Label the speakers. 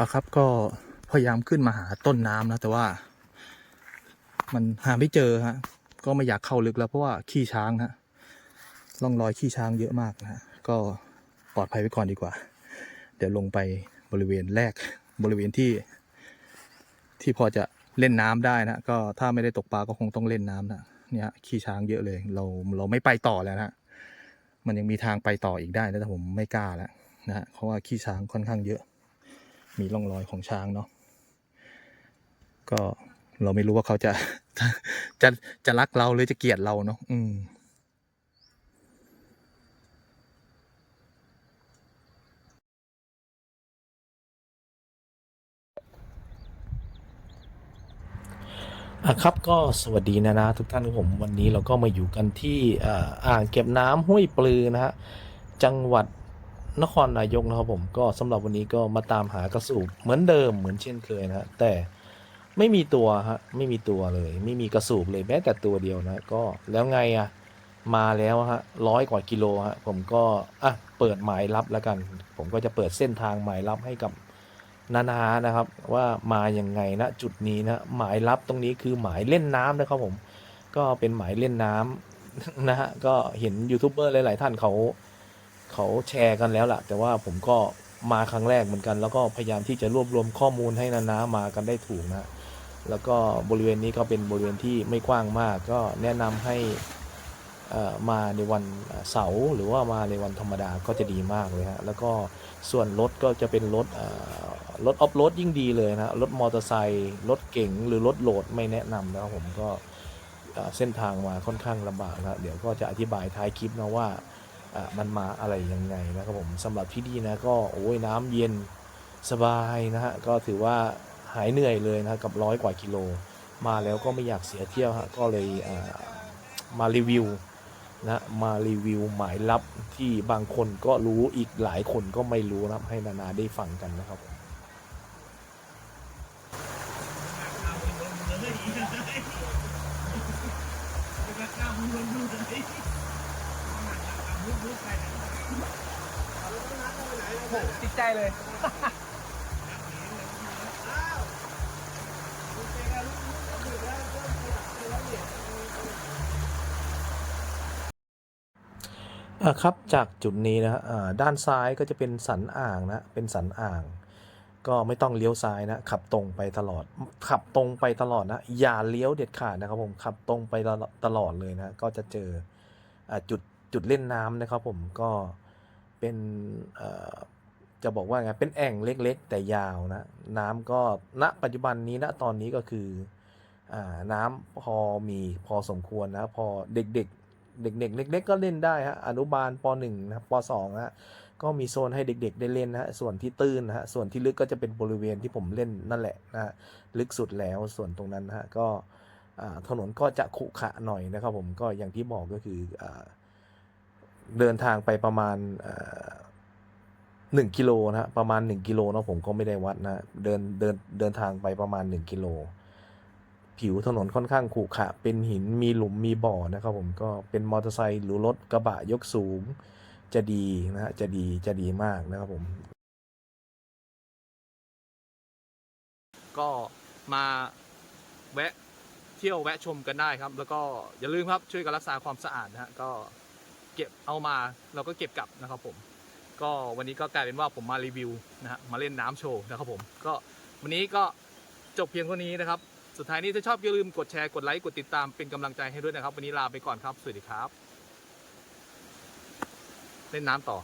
Speaker 1: อะครับก็พยายามขึ้นมาหาต้นน้ำนะแต่ว่า มันหาไม่เจอฮะก็ไม่อยากเข้าลึกแล้วเพราะว่าขี้ช้างฮะร่องรอยขี้ช้างเยอะมากนะก็ปลอดภัยไว้ก่อนดีกว่า เดี๋ยวลงไปบริเวณแรกบริเวณที่ ที่พอจะเล่นน้ำได้นะก็ถ้าไม่ได้ตกปลาก็คงต้องเล่นน้ำนะเนี่ยขี้ช้างเยอะเลย เราเราไม่ไปต่อแล้วนะมันยังมีทางไปต่ออีกได้นะแต่ผมไม่กล้าแล้วนะเพราะว่าขี้ช้างค่อนข้างเยอะ มีร่องรอยของช้างเนาะก็เราไม่รู้ว่าเขาจะจะจะรักเราหรือจะเกลียดเราเนาะอืม
Speaker 2: อะครับก็สวัสดีนะนะทุกท่านครับผมวันนี้เราก็มาอยู่กันที่อ่าอ่างเก็บน้ำห้วยปลือนะฮะจังหวัด นครนายกนะครับผมก็สำหรับวันนี้ก็มาตามหากระสูบเหมือนเดิมเหมือนเช่นเคยนะฮะแต่ไม่มีตัวฮะไม่มีตัวเลย ไม่มีกระสูบเลยแม้แต่ตัวเดียวนะก็แล้วไงอะมาแล้วฮะร้อยกว่ากิโลฮะผมก็อะเปิดหมายลับแล้วกัน ผมก็จะเปิดเส้นทางหมายลับให้กับนานานะครับ ว่ามาอย่างไงนะจุดนี้นะหมายลับตรงนี้คือหมายเล่นน้ำนะครับผม ก็เป็นหมายเล่นน้ำนะฮะก็เห็นยูทูบเบอร์หลาย ๆ ท่านเขา เขาแชร์กันแล้วล่ะ แต่ว่าผมก็มาครั้งแรกเหมือนกัน แล้วก็พยายามที่จะรวบรวมข้อมูลให้นานามากันได้ถูกนะแล้วก็บริเวณนี้ก็เป็นบริเวณที่ไม่กว้างมาก ก็แนะนำให้อ่อมาในวันเสาร์หรือว่ามาในวันธรรมดาก็จะดีมากเลยฮะแล้วก็ส่วนรถก็จะเป็นรถอ่อรถออฟโรดยิ่งดีเลยนะรถมอเตอร์ไซค์รถเก๋งหรือรถโหลดไม่แนะนำนะครับผมก็เส้นทางมาค่อนข้างลำบากนะเดี๋ยวก็จะอธิบายท้ายคลิปนะว่า มันมาอะไรยังไงนะครับผมสำหรับที่นี่นะก็โอ้ยน้ำเย็นสบายนะฮะก็ถือว่าหายเหนื่อยเลยนะกับร้อยกว่ากิโล มาแล้วก็ไม่อยากเสียเที่ยวฮะก็เลยมารีวิวนะมารีวิวหมายลับที่บางคนก็รู้อีกหลายคนก็ไม่รู้นะให้นานาได้ฟังกันนะครับผม
Speaker 3: ติดใจเลย
Speaker 2: ครับจากจุดนี้นะด้านซ้ายก็จะเป็นสันอ่างนะเป็นสันอ่าง ก็ไม่ต้องเลี้ยวซ้ายนะขับตรงไปตลอด ขับตรงไปตลอดนะอย่าเลี้ยวเด็ดขาดนะครับผมขับตรงไปตลอดเลยนะก็จะเจออจุด จุดเล่นน้ำนะครับผมก็เป็นจะบอกว่าไงเป็นแอ่งเล็กๆ แต่ยาวนะน้ำก็ณปัจจุบันนี้นะตอนนี้ก็คืออน้ำพอมีพอสมควรนะพอเด็กๆ เด็กๆเล็กๆก็เล่นได้ฮะอนุบาลป .1 นะครับป .2 ฮะก็มีโซนให้เด็กๆได้เล่นนะฮะส่วนที่ตื้นนะฮะส่วนที่ลึกก็จะเป็นบริเวณที่ผมเล่นนั่นแหละนะฮะลึกสุดแล้วส่วนตรงนั้นนะฮะก็ถนนก็จะขรุขระหน่อยนะครับผมก็อย่างที่บอกก็คืออ เดินทางไปประมาณหนึ่งกิโลนะฮะประมาณหนึ่งกิโลเนาะผมก็ไม่ได้วัดนะเดินเดินเดินทางไปประมาณหนึ่งกิโลผิวถนนค่อนข้างขรุขระเป็นหินมีหลุมมีบ่อนะครับผมก็เป็นมอเตอร์ไซค์หรือรถกระบะยกสูง จะดีนะฮะจะดีจะดีมากนะครับผม
Speaker 1: ก็มาแวะเที่ยวแวะชมกันได้ครับ แล้วก็อย่าลืมครับช่วยกันรักษาความสะอาดนะฮะก็ เก็บเอามาเราก็เก็บกลับนะครับผม ก็วันนี้ก็กลายเป็นว่าผมมารีวิวนะฮะมาเล่นน้ำโชว์นะครับผมก็วันนี้ก็จบเพียงเท่านี้นะครับ สุดท้ายนี้ถ้าชอบอย่าลืมกดแชร์กดไลค์กดติดตามเป็นกำลังใจให้ด้วยนะครับ วันนี้ลาไปก่อนครับ สวัสดีครับ เล่นน้ำต่อ